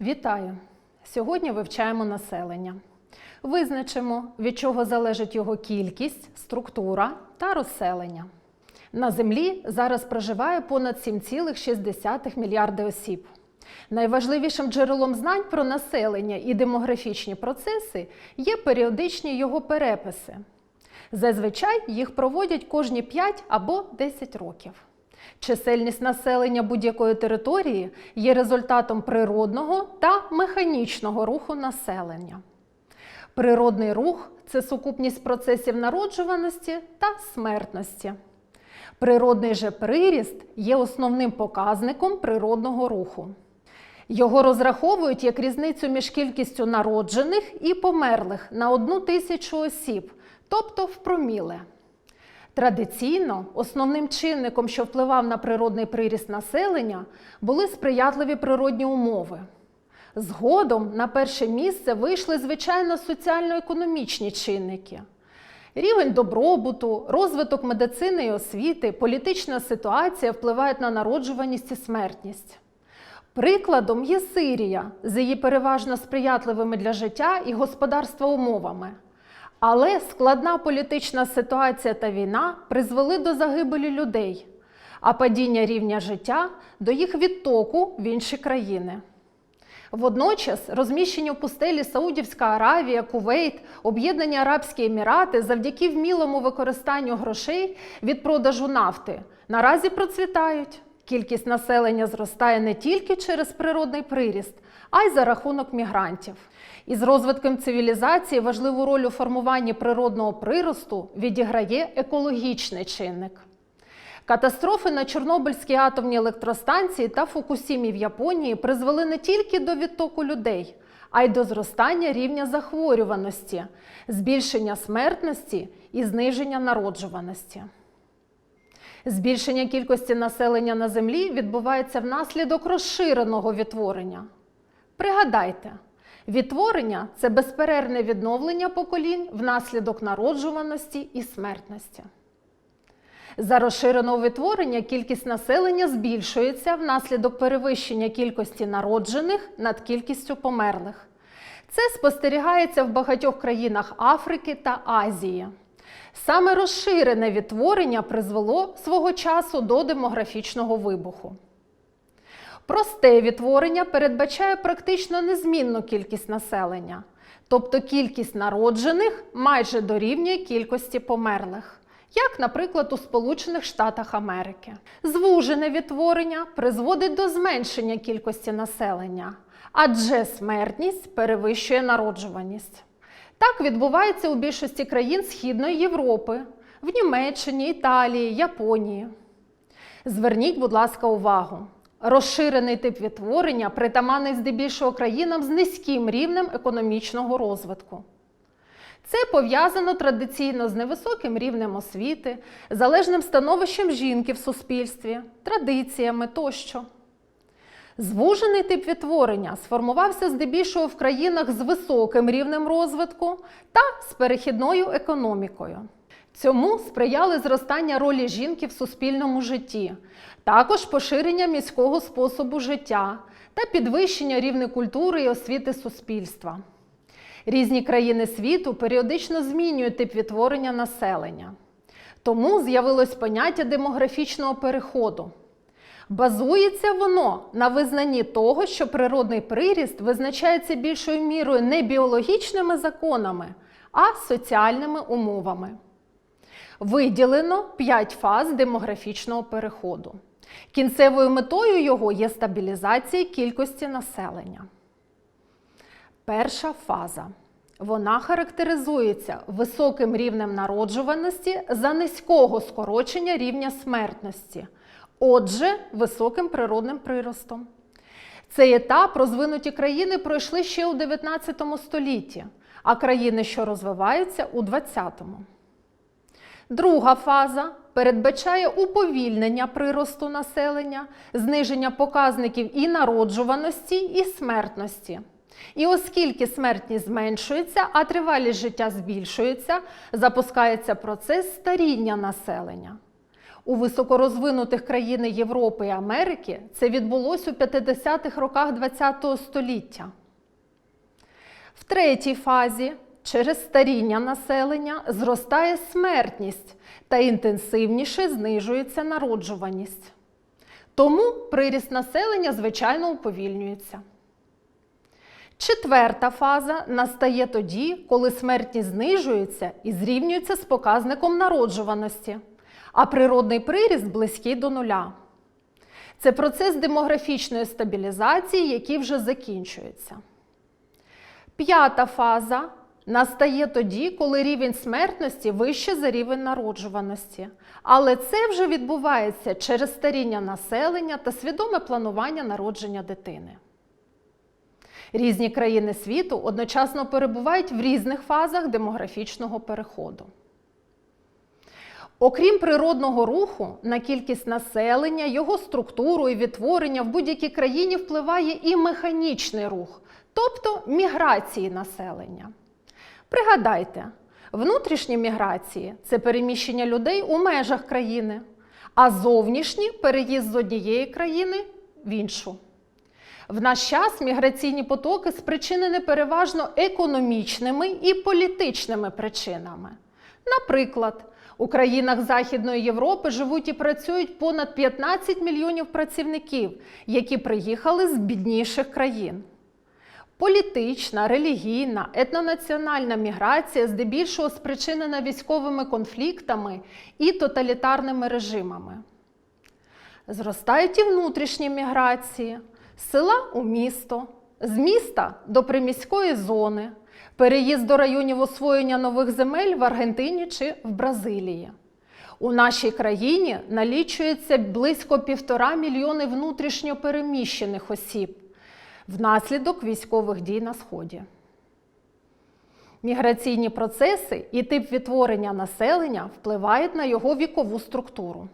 Вітаю! Сьогодні вивчаємо населення. Визначимо, від чого залежить його кількість, структура та розселення. На Землі зараз проживає понад 7,6 мільярди осіб. Найважливішим джерелом знань про населення і демографічні процеси є періодичні його переписи. Зазвичай їх проводять кожні 5 або 10 років. Чисельність населення будь-якої території є результатом природного та механічного руху населення. Природний рух це сукупність процесів народжуваності та смертності. Природний же приріст є основним показником природного руху. Його розраховують як різницю між кількістю народжених і померлих на одну тисячу осіб, тобто в проміле. Традиційно основним чинником, що впливав на природний приріст населення, були сприятливі природні умови. Згодом на перше місце вийшли звичайно соціально-економічні чинники. Рівень добробуту, розвиток медицини і освіти, політична ситуація впливають на народжуваність і смертність. Прикладом є Сирія з її переважно сприятливими для життя і господарства умовами. Але складна політична ситуація та війна призвели до загибелі людей, а падіння рівня життя до їх відтоку в інші країни. Водночас розміщені в пустелі Саудівська Аравія, Кувейт, Об'єднані Арабські Емірати завдяки вмілому використанню грошей від продажу нафти наразі процвітають. Кількість населення зростає не тільки через природний приріст, а й за рахунок мігрантів. Із розвитком цивілізації важливу роль у формуванні природного приросту відіграє екологічний чинник. Катастрофи на Чорнобильській атомній електростанції та Фукусімі в Японії призвели не тільки до відтоку людей, а й до зростання рівня захворюваності, збільшення смертності і зниження народжуваності. Збільшення кількості населення на землі відбувається внаслідок розширеного відтворення. Пригадайте, відтворення це безперервне відновлення поколінь внаслідок народжуваності і смертності. За розширеного відтворення кількість населення збільшується внаслідок перевищення кількості народжених над кількістю померлих. Це спостерігається в багатьох країнах Африки та Азії. Саме розширене відтворення призвело свого часу до демографічного вибуху. Просте відтворення передбачає практично незмінну кількість населення, тобто кількість народжених майже дорівнює кількості померлих, як, наприклад, у Сполучених Штатах Америки. Звужене відтворення призводить до зменшення кількості населення, адже смертність перевищує народжуваність. Так відбувається у більшості країн Східної Європи, в Німеччині, Італії, Японії. Зверніть, будь ласка, увагу. Розширений тип відтворення притаманний здебільшого країнам з низьким рівнем економічного розвитку. Це пов'язано традиційно з невисоким рівнем освіти, залежним становищем жінки в суспільстві, традиціями тощо. Звужений тип відтворення сформувався здебільшого в країнах з високим рівнем розвитку та з перехідною економікою. Цьому сприяли зростання ролі жінки в суспільному житті, також поширення міського способу життя та підвищення рівня культури і освіти суспільства. Різні країни світу періодично змінюють тип відтворення населення. Тому з'явилось поняття демографічного переходу. Базується воно на визнанні того, що природний приріст визначається більшою мірою не біологічними законами, а соціальними умовами. Виділено 5 фаз демографічного переходу. Кінцевою метою його є стабілізація кількості населення. Перша фаза. Вона характеризується високим рівнем народжуваності за низького скорочення рівня смертності, отже, високим природним приростом. Цей етап розвинуті країни пройшли ще у 19 столітті, а країни, що розвиваються, у 20-му. Друга фаза передбачає уповільнення приросту населення, зниження показників і народжуваності, і смертності. І оскільки смертність зменшується, а тривалість життя збільшується, запускається процес старіння населення. У високорозвинутих країнах Європи і Америки це відбулося у 50-х роках ХХ століття. В третій фазі через старіння населення зростає смертність та інтенсивніше знижується народжуваність. Тому приріст населення, звичайно, уповільнюється. Четверта фаза настає тоді, коли смертність знижується і зрівнюється з показником народжуваності, а природний приріст близький до нуля. Це процес демографічної стабілізації, який вже закінчується. П'ята фаза настає тоді, коли рівень смертності вище за рівень народжуваності. Але це вже відбувається через старіння населення та свідоме планування народження дитини. Різні країни світу одночасно перебувають в різних фазах демографічного переходу. Окрім природного руху, на кількість населення, його структуру і відтворення в будь-якій країні впливає і механічний рух, тобто міграції населення. Пригадайте, внутрішні міграції це переміщення людей у межах країни, а зовнішні переїзд з однієї країни в іншу. В наш час міграційні потоки спричинені переважно економічними і політичними причинами. Наприклад, у країнах Західної Європи живуть і працюють понад 15 мільйонів працівників, які приїхали з бідніших країн. Політична, релігійна, етнонаціональна міграція здебільшого спричинена військовими конфліктами і тоталітарними режимами. Зростають і внутрішні міграції села у місто, з міста до приміської зони, переїзд до районів освоєння нових земель в Аргентині чи в Бразилії. У нашій країні налічується близько півтора мільйони внутрішньо переміщених осіб внаслідок військових дій на Сході. Міграційні процеси і тип відтворення населення впливають на його вікову структуру.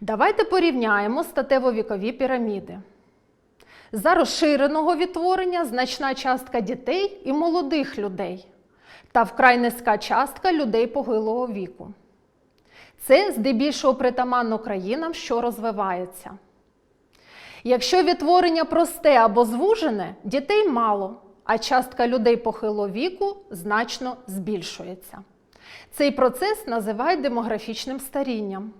Давайте порівняємо статево-вікові піраміди. За розширеного відтворення значна частка дітей і молодих людей, та вкрай низька частка людей похилого віку. Це здебільшого притаманно країнам, що розвиваються. Якщо відтворення просте або звужене, дітей мало, а частка людей похилого віку значно збільшується. Цей процес називають демографічним старінням.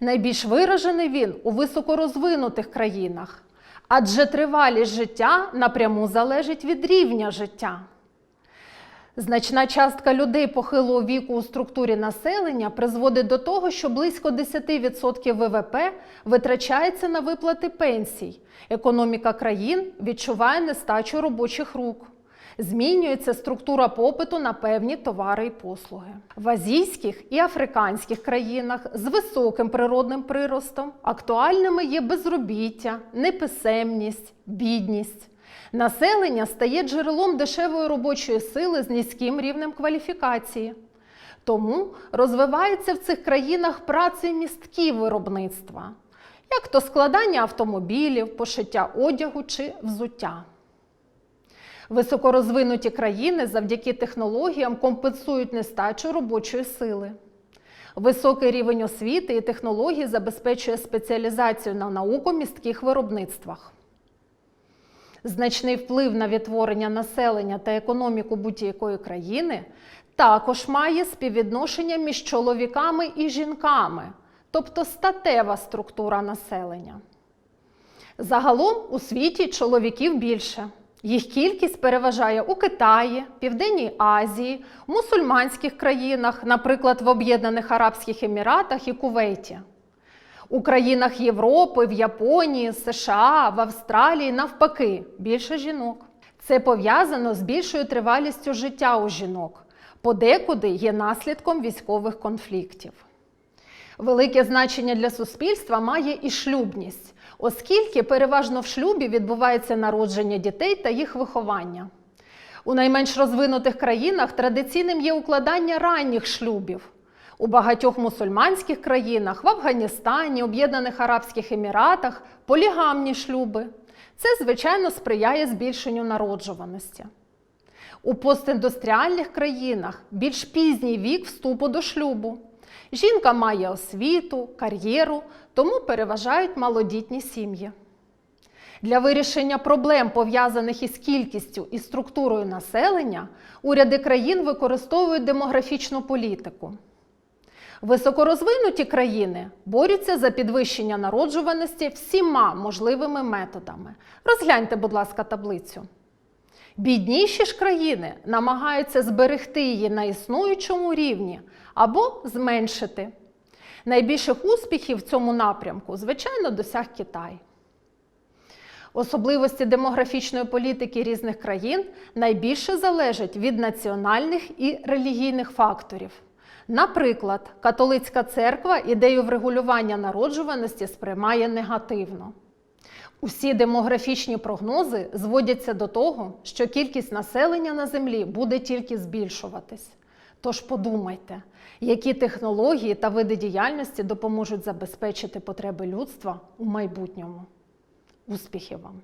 Найбільш виражений він у високорозвинутих країнах, адже тривалість життя напряму залежить від рівня життя. Значна частка людей похилого віку у структурі населення призводить до того, що близько 10% ВВП витрачається на виплати пенсій. Економіка країн відчуває нестачу робочих рук. Змінюється структура попиту на певні товари і послуги. В азійських і африканських країнах з високим природним приростом актуальними є безробіття, неписемність, бідність. Населення стає джерелом дешевої робочої сили з низьким рівнем кваліфікації. Тому розвиваються в цих країнах працемісткі виробництва, як то складання автомобілів, пошиття одягу чи взуття. Високорозвинуті країни завдяки технологіям компенсують нестачу робочої сили. Високий рівень освіти і технологій забезпечує спеціалізацію на наукомістких виробництвах. Значний вплив на відтворення населення та економіку будь-якої країни також має співвідношення між чоловіками і жінками, тобто статева структура населення. Загалом у світі чоловіків більше. Їх кількість переважає у Китаї, Південній Азії, мусульманських країнах, наприклад, в Об'єднаних Арабських Еміратах і Кувейті. У країнах Європи, в Японії, США, в Австралії навпаки більше жінок. Це пов'язано з більшою тривалістю життя у жінок, подекуди є наслідком військових конфліктів. Велике значення для суспільства має і шлюбність, оскільки переважно в шлюбі відбувається народження дітей та їх виховання. У найменш розвинутих країнах традиційним є укладання ранніх шлюбів. У багатьох мусульманських країнах, в Афганістані, Об'єднаних Арабських Еміратах полігамні шлюби. Це, звичайно, сприяє збільшенню народжуваності. У постіндустріальних країнах більш пізній вік вступу до шлюбу. Жінка має освіту, кар'єру, тому переважають малодітні сім'ї. Для вирішення проблем, пов'язаних із кількістю і структурою населення, уряди країн використовують демографічну політику. Високорозвинуті країни борються за підвищення народжуваності всіма можливими методами. Розгляньте, будь ласка, таблицю. Бідніші ж країни намагаються зберегти її на існуючому рівні або зменшити. Найбільших успіхів в цьому напрямку, звичайно, досяг Китай. Особливості демографічної політики різних країн найбільше залежать від національних і релігійних факторів. Наприклад, католицька церква ідею врегулювання народжуваності сприймає негативно. Усі демографічні прогнози зводяться до того, що кількість населення на землі буде тільки збільшуватись. Тож подумайте, які технології та види діяльності допоможуть забезпечити потреби людства у майбутньому. Успіхів вам!